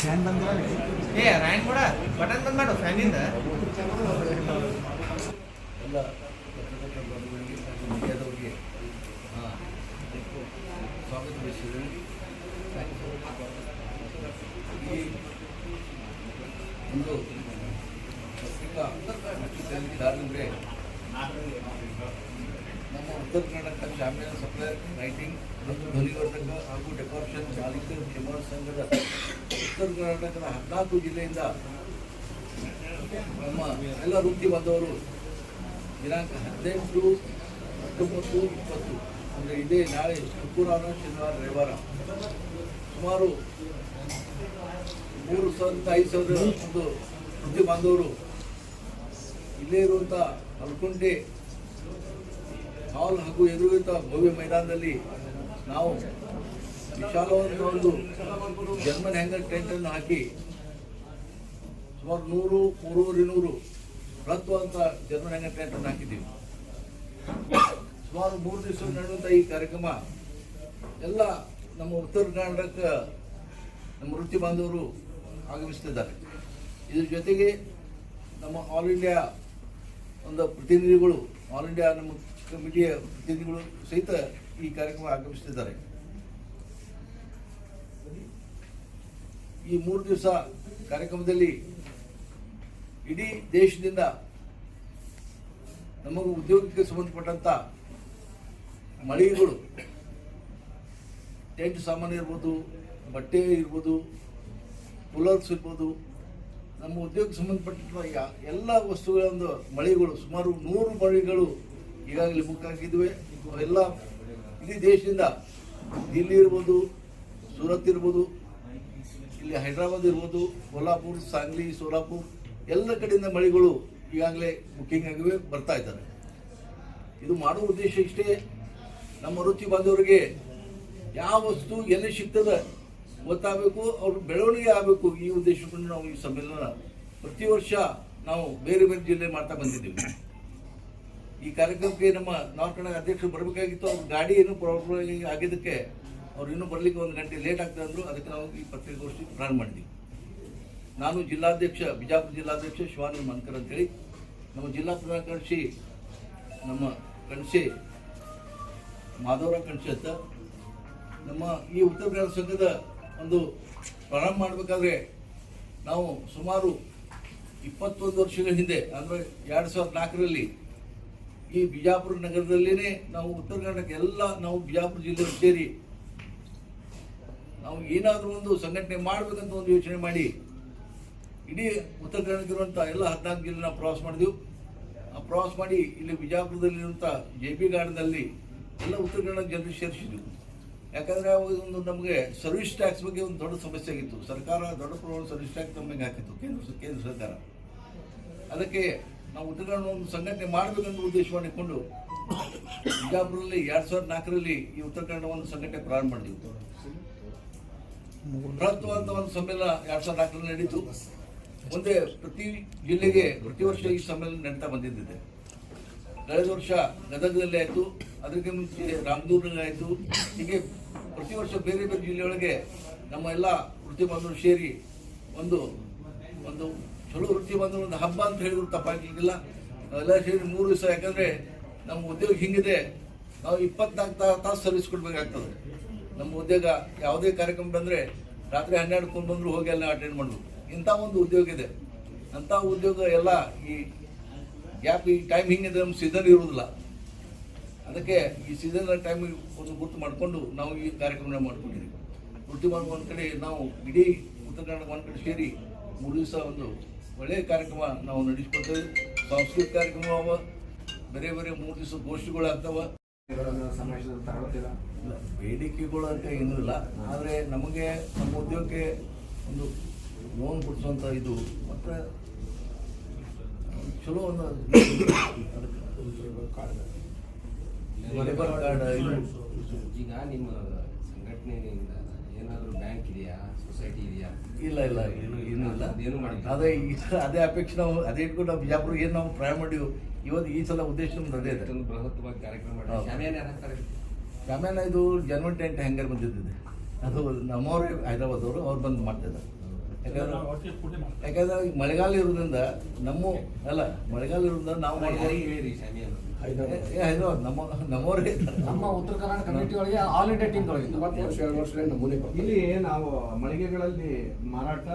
Fan ಬಂದ ಏ rank ಕೂಡ. ಬಟನ್ ಬಂದ್ ಮಾಡು ಫ್ಯಾನಿಂದ ಎಲ್ಲ ಮೀಡಿಯಾದವರಿಗೆ ಸ್ವಾಗತ ಒಂದು ಪತ್ರಿಕಾ ನಮ್ಮ Uttara Karnataka champion supply writing ಮತ್ತು ಧ್ವನಿವರ್ಧಕ ಹಾಗೂ ಡೆಕೋರೇಷನ್ ಚಾಲಿತ ಕ್ಷೇಮ ಸಂಘದ ಉತ್ತರ ಕರ್ನಾಟಕದ ಹದಿನಾಲ್ಕು ಜಿಲ್ಲೆಯಿಂದ ನಮ್ಮ ಎಲ್ಲ ವೃತ್ತಿ ಬಂದವರು ದಿನಾಂಕ ಹದಿನೆಂಟು ಹತ್ತೊಂಬತ್ತು ಇಪ್ಪತ್ತು. ಅಂದರೆ ಇದೇ ನಾಳೆ ಶುಕ್ರವಾರ, ಶನಿವಾರ, ರವಿವಾರ. ಸುಮಾರು ಮೂರು ಸಾವಿರದ, ಐದು ಸಾವಿರ ಒಂದು ವೃತ್ತಿ ಬಾಂಧವರು ಇಲ್ಲೇ ಇರುವಂಥ ಅಲ್ಕುಂಟೆ ಹಾಲ್ ಹಾಗೂ ಎದುರುವಂಥ ಭವ್ಯ ಮೈದಾನದಲ್ಲಿ ನಾವು ವಿಶಾಲವಾದ ಒಂದು ಜರ್ಮನ್ ಹ್ಯಾಂಗರ್ ಟೆಂಟನ್ನು ಹಾಕಿ ಸುಮಾರು ನೂರು, ಮೂರುವರೆ ನೂರು ಬೃಹತ್ವಾದಂಥ ಜರ್ಮನ್ ಹ್ಯಾಂಗರ್ ಟೆಂಟನ್ನು ಹಾಕಿದ್ದೀವಿ. ಸುಮಾರು ಮೂರು ದಿವಸ ನಡೆಯುವಂಥ ಈ ಕಾರ್ಯಕ್ರಮ ಎಲ್ಲ ನಮ್ಮ ಉತ್ತರ ಕರ್ನಾಟಕ ನಮ್ಮ ವೃತ್ತಿ ಬಾಂಧವರು ಆಗಮಿಸ್ತಿದ್ದಾರೆ. ಇದ್ರ ಜೊತೆಗೆ ನಮ್ಮ ಆಲ್ ಇಂಡಿಯಾ ಒಂದು ಪ್ರತಿನಿಧಿಗಳು ಆಲ್ ಇಂಡಿಯಾ ನಮ್ಮ ಕಮಿಟಿಯ ಪ್ರತಿನಿಧಿಗಳು ಸಹಿತ ಈ ಕಾರ್ಯಕ್ರಮ ಆಗಮಿಸುತ್ತಿದ್ದಾರೆ ಈ ಮೂರು ದಿವಸ ಕಾರ್ಯಕ್ರಮದಲ್ಲಿ ಇಡೀ ದೇಶದಿಂದ ನಮಗೆ ಉದ್ಯೋಗಕ್ಕೆ ಸಂಬಂಧಪಟ್ಟಂಥ ಮಳಿಗೆಗಳು, ಟೆಂಟ್ ಸಾಮಾನು ಇರ್ಬೋದು, ಬಟ್ಟೆ ಇರ್ಬೋದು ಕೂಲರ್ಸ್ ಇರ್ಬೋದು, ನಮ್ಮ ಉದ್ಯೋಗಕ್ಕೆ ಸಂಬಂಧಪಟ್ಟ ಎಲ್ಲ ವಸ್ತುಗಳ ಒಂದು ಮಳಿಗೆಗಳು, ಸುಮಾರು ನೂರು ಮಳಿಗೆಗಳು ಈಗಾಗಲೇ ಬುಕ್ ಹಾಕಿದ್ವಿ ಎಲ್ಲ ಇಡೀ ದೇಶದಿಂದ ದಿಲ್ಲಿ ಇರ್ಬೋದು, ಸೂರತ್ ಇರ್ಬೋದು, ಇಲ್ಲಿ ಹೈದರಾಬಾದ್ ಇರ್ಬೋದು ಕೊಲ್ಲಾಪುರ್ ಸಾಂಗ್ಲಿ, ಸೋಲಾಪುರ್, ಎಲ್ಲ ಕಡೆಯಿಂದ ಮಳಿಗಳು ಈಗಾಗಲೇ ಬುಕ್ಕಿಂಗ್ ಆಗಿವೆ, ಬರ್ತಾ ಇದ್ದಾರೆ ಇದು ಮಾಡುವ ಉದ್ದೇಶ ಇಷ್ಟೇ. ನಮ್ಮ ವೃತ್ತಿ ಬಾಂಧವರಿಗೆ ಯಾವ ವಸ್ತು ಎಲ್ಲಿ ಸಿಗ್ತದೆ ಗೊತ್ತಾಗಬೇಕು, ಅವ್ರ ಬೆಳವಣಿಗೆ ಆಗಬೇಕು. ಈ ಉದ್ದೇಶಕ್ಕೂ ನಾವು ಈ ಸಮ್ಮೇಳನ ಪ್ರತಿ ವರ್ಷ ನಾವು ಬೇರೆ ಬೇರೆ ಜಿಲ್ಲೆ ಮಾಡ್ತಾ ಬಂದಿದ್ದೀವಿ. ಈ ಕಾರ್ಯಕ್ರಮಕ್ಕೆ ನಮ್ಮ ನಾರ್ತ್ ಅಧ್ಯಕ್ಷರು ಬರಬೇಕಾಗಿತ್ತು. ಅವ್ರ ಗಾಡಿ ಏನು ಪ್ರಾಬ್ಲಮ್ ಆಗಿದ್ದಕ್ಕೆ ಅವ್ರು ಇನ್ನೂ ಬರಲಿಕ್ಕೆ ಒಂದು ಗಂಟೆ ಲೇಟ್ ಆಗ್ತದೆ ಅಂದರು. ಅದಕ್ಕೆ ನಾವು ಈ ಪತ್ರಿಕಾಗೋಷ್ಠಿ ಪ್ರಾರಂಭ ಮಾಡಿದ್ವಿ. ನಾನು ಜಿಲ್ಲಾಧ್ಯಕ್ಷ, ಬಿಜಾಪುರ ಜಿಲ್ಲಾಧ್ಯಕ್ಷ ಶಿವಾನಂದ ಮನ್ಕರ್ ಅಂತೇಳಿ. ನಮ್ಮ ಜಿಲ್ಲಾ ಪ್ರಧಾನ ಕಾರ್ಯದರ್ಶಿ, ನಮ್ಮ ಕಣಶಿ ಮಾಧವರಾವ್ ಕಣಶಿ ಅಂತ. ನಮ್ಮ ಈ ಉತ್ತರ ಕನ್ನಡ ಸಂಘದ ಒಂದು ಪ್ರಾರಂಭ ಮಾಡಬೇಕಾದ್ರೆ ನಾವು ಸುಮಾರು ಇಪ್ಪತ್ತೊಂದು ವರ್ಷಗಳ ಹಿಂದೆ, ಅಂದರೆ ಎರಡು ಸಾವಿರದ ನಾಲ್ಕರಲ್ಲಿ ಈ ಬಿಜಾಪುರ ನಗರದಲ್ಲಿನೇ ನಾವು ಉತ್ತರ ಕರ್ನಾಟಕ ಎಲ್ಲ ನಾವು ಬಿಜಾಪುರ ಜಿಲ್ಲೆ ಸೇರಿ ನಾವು ಏನಾದರೂ ಒಂದು ಸಂಘಟನೆ ಮಾಡಬೇಕಂತ ಒಂದು ಯೋಚನೆ ಮಾಡಿ ಇಡೀ ಉತ್ತರ ಕರ್ನಾಟಕ ಇರುವಂಥ ಎಲ್ಲ ಹದಿನಾಲ್ಕು ಜಿಲ್ಲೆ ನಾವು ಪ್ರವಾಸ ಮಾಡಿದೆವು. ಆ ಪ್ರವಾಸ ಮಾಡಿ ಇಲ್ಲಿ ಬಿಜಾಪುರದಲ್ಲಿರುವಂಥ ಜೆ ಪಿ ಗಾರ್ಡನಲ್ಲಿ ಎಲ್ಲ ಉತ್ತರ ಕನ್ನಡ ಜನರು ಸೇರಿಸಿದ್ವು. ಯಾಕಂದರೆ ಒಂದು ನಮಗೆ ಸರ್ವಿಸ್ ಟ್ಯಾಕ್ಸ್ ಬಗ್ಗೆ ಒಂದು ದೊಡ್ಡ ಸಮಸ್ಯೆ ಆಗಿತ್ತು. ಸರ್ಕಾರ ದೊಡ್ಡ ಪ್ರಮಾಣದ ಸರ್ವಿಸ್ ಟ್ಯಾಕ್ಸ್ ನಮಗೆ ಹಾಕಿತ್ತು, ಕೇಂದ್ರ ಕೇಂದ್ರ ಸರ್ಕಾರ. ಅದಕ್ಕೆ ನಾವು ಉತ್ತರ ಒಂದು ಸಂಘಟನೆ ಮಾಡಬೇಕೆಂದು ಉದ್ದೇಶ ಮಾಡಿಕೊಂಡು ಬಿಜಾಪುರದಲ್ಲಿ ಎರಡ್ ಸಾವಿರದ ನಾಲ್ಕರಲ್ಲಿ ಈ ಉತ್ತರ ಕನ್ನಡ ಒಂದು ಸಂಘಟನೆ ಪ್ರಾರಂಭ ಮಾಡಿದ್ವಿ. ಬೃಹತ್ವಾದ ಒಂದು ಸಮ್ಮೇಳನ ಎರಡ್ ಸಾವಿರದ ನಾಲ್ಕರಲ್ಲಿ ನಡೀತು. ಮುಂದೆ ಪ್ರತಿ ಜಿಲ್ಲೆಗೆ ಪ್ರತಿ ವರ್ಷ ಈ ಸಮ್ಮೇಳನ ನಡೀತಾ ಬಂದಿದ್ದಿದೆ. ಕಳೆದ ವರ್ಷ ಗದಗದಲ್ಲಿ ಆಯಿತು. ಅದಕ್ಕೆ ಮುಂಚೆ ರಾಮದೂರ್ನಲ್ಲಿ ಆಯಿತು. ಹೀಗೆ ಪ್ರತಿ ವರ್ಷ ಬೇರೆ ಬೇರೆ ಜಿಲ್ಲೆಯೊಳಗೆ ನಮ್ಮ ಎಲ್ಲ ವೃತ್ತಿ ಬಾಂಧವರು ಸೇರಿ ಒಂದು ಒಂದು ಚಲೋ ವೃತ್ತಿ ಬಂದ ಒಂದು ಹಬ್ಬ ಅಂತ ಹೇಳಿದ್ರು ತಪ್ಪಾಗಿಲ್ಲ ಎಲ್ಲ ಸೇರಿ ಮೂರು ದಿವಸ, ಯಾಕಂದ್ರೆ ನಮ್ಮ ಉದ್ಯೋಗ ಹಿಂಗಿದೆ. ನಾವು ಇಪ್ಪತ್ನಾಲ್ಕು ತಾಸು ಸರ್ವಿಸ್ ಕೊಡ್ಬೇಕಾಗ್ತದೆ. ನಮ್ಮ ಉದ್ಯೋಗ ಯಾವುದೇ ಕಾರ್ಯಕ್ರಮ ಬಂದರೆ ರಾತ್ರಿ ಹನ್ನೆರಡು ಬಂದ್ರು ಹೋಗಿ ಎಲ್ಲ ಅಟೆಂಡ್ ಮಾಡಬೇಕು ಇಂಥ ಒಂದು ಉದ್ಯೋಗ ಇದೆ. ಅಂಥ ಉದ್ಯೋಗ ಎಲ್ಲ ಈ ಗ್ಯಾಪ್ ಈ ಟೈಮ್ ಹಿಂಗಿದೆ ನಮ್ಮ ಸೀಸನ್ ಇರುವುದಿಲ್ಲ. ಅದಕ್ಕೆ ಈ ಸೀಸನ್ ಟೈಮ್ ಒಂದು ಗುರುತು ಮಾಡಿಕೊಂಡು ನಾವು ಈ ಕಾರ್ಯಕ್ರಮ ಮಾಡ್ಕೊಂಡಿದ್ದೀವಿ. ವೃತ್ತಿ ಮಾಡುವ ಕಡೆ ನಾವು ಇಡೀ ಉತ್ತರ ಕನ್ನಡ ಒಂದು ಕಡೆ ಸೇರಿ ಮೂರು ದಿವಸ ಒಂದು ಒಳ್ಳೆಯ ಕಾರ್ಯಕ್ರಮ ನಾವು ನಡೆಸ್ಕೊಳ್ತೇವೆ ಸಾಂಸ್ಕೃತಿಕ ಕಾರ್ಯಕ್ರಮ ಅವ. ಬೇರೆ ಬೇರೆ ಮೂರು ದಿವಸ ಗೋಷ್ಠಿಗಳು ಆಗ್ತಾವ. ಸಮಾವೇಶದಲ್ಲಿ ತಗೊಳ್ತೀರಾ? ಇಲ್ಲ, ಬೇಡಿಕೆಗಳು ಅಂತ ಏನೂ ಇಲ್ಲ. ಆದರೆ ನಮಗೆ ನಮ್ಮ ಉದ್ಯೋಗಕ್ಕೆ ಒಂದು ಲೋನ್ ಕೊಡಿಸುವಂಥ ಇದು ಮತ್ತು ಚಲೋ ಒಂದು ಲೇಬರ್ ಕಾರ್ಡ್ ಇದು. ಈಗ ನಿಮ್ಮ ಸಂಘಟನೆಯಿಂದ ಏನಾದರೂ ಬ್ಯಾಂಕ್ ಇದೆಯಾ? ಸೊಸೈಟಿ ಇದೆಯಾ? ಇಲ್ಲ ಇಲ್ಲ ಏನು ಏನೂ ಇಲ್ಲ. ಅದೇನು ಮಾಡಿಲ್ಲ. ಅದೇ ಈ ಅದೇ ಅಪೇಕ್ಷೆ ನಾವು ಅದೇ ಇಟ್ಕೊಂಡು ನಾವು ಬಿಜಾಪುರ ಏನು ನಾವು ಪ್ರಯಾಣ ಮಾಡಿವು ಇವತ್ತು ಈ ಸಲ ಉದ್ದೇಶ ನಮ್ದು ಅದೇ ಇದೆ. ಬೃಹತ್ವಾಗಿ ಕಾರ್ಯಕ್ರಮ ಮಾಡಿ ಹೌದು. ಶಾಮಿಯಾನ ಯಾರು ಹಾಕ್ತಾರೆ? ಆಮೇಲೆ ಇದು ಜನ್ವನ್ ಟೆಂಟ್ ಹ್ಯಾಂಗರ್ ಬಂದಿದ್ದಿದೆ ಅದು ನಮ್ಮವರೇ ಹೈದರಾಬಾದ್ ಅವರು ಅವ್ರು ಬಂದು ಮಾಡ್ತಿದ್ದಾರೆ ಯಾಕಂದ್ರೆ ಈಗ ಮಳೆಗಾಲ ಇರೋದ್ರಿಂದ ನಮ್ಮ ಅಲ್ಲ ಮಳೆಗಾಲ ಇರೋದ್ರಿಂದ ನಾವು ಹೈದರಾಬಾದ್ ನಮ್ಮ ನಮ್ಮವರೇ. ನಮ್ಮ ಉತ್ತರ ಕರ್ನಾಟಕ ಕಮಿಟಿ ಒಳಗೆ ಆಲ್ ಇಂಡಿಯಾ ಟೀಮ್ ಒಳಗೆ ಮೂವತ್ತು ವರ್ಷ ಎರಡು ವರ್ಷ ನಮೂನೆ ಇಲ್ಲಿ ನಾವು ಮಳಿಗೆಗಳಲ್ಲಿ ಮಾರಾಟ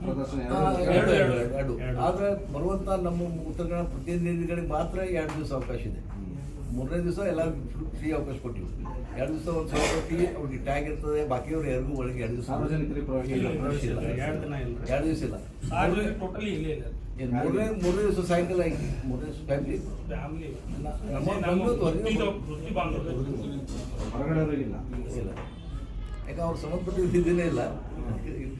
ಪ್ರದರ್ಶನ ಎರಡು- ಎರಡು ಎರಡು ಎರಡು. ಆದ್ರೆ ಬರುವಂತ ನಮ್ಮ ಉತ್ತರ ಕನ್ನಡ ಪ್ರತಿನಿಧಿಗಳಿಗೆ ಮಾತ್ರ ಎರಡು ದಿವಸ ಅವಕಾಶ ಇದೆ. ಮೂರನೇ ದಿವಸ ಎಲ್ಲ ಫ್ರೀ ಅವಕಾಶ ಕೊಟ್ಟಿವಿ ಎರಡು ದಿವಸ ಒಂದು ಸಾವಿರ ಕೊಟ್ಟು ಅವ್ರಿಗೆ ಟ್ಯಾಗ್ ಇರ್ತದೆ. ಬಾಕಿಯವ್ರು ಯಾರಿಗೂ ಒಳಗೆ ಎರಡು ದಿವಸ ಸಾರ್ವಜನಿಕರಿಗೆ ಪ್ರವೇಶ ಇಲ್ಲ. ಪ್ರವೇಶ ಇಲ್ಲ. ಎರಡು ದಿನ ಇಲ್ಲ. ಎರಡು ದಿವಸ ಇಲ್ಲ. ಟೋಟಲಿ ಇಲ್ಲ ಏನು ಮೂರನೇ ಮೂರನೇ ದಿವಸ ಸಾಯಂಕಾಲ ಐತಿ ಮೂರನೇ ದಿವಸ ಫ್ಯಾಮಿಲಿ ಇಲ್ಲ. ಯಾಕೆ ಅವ್ರು ಸಂಬಂಧಪಟ್ಟಿದ್ದು ಇದೇನೇ ಇಲ್ಲ. ಅದಕ್ಕೆ ಇಲ್ಲಿ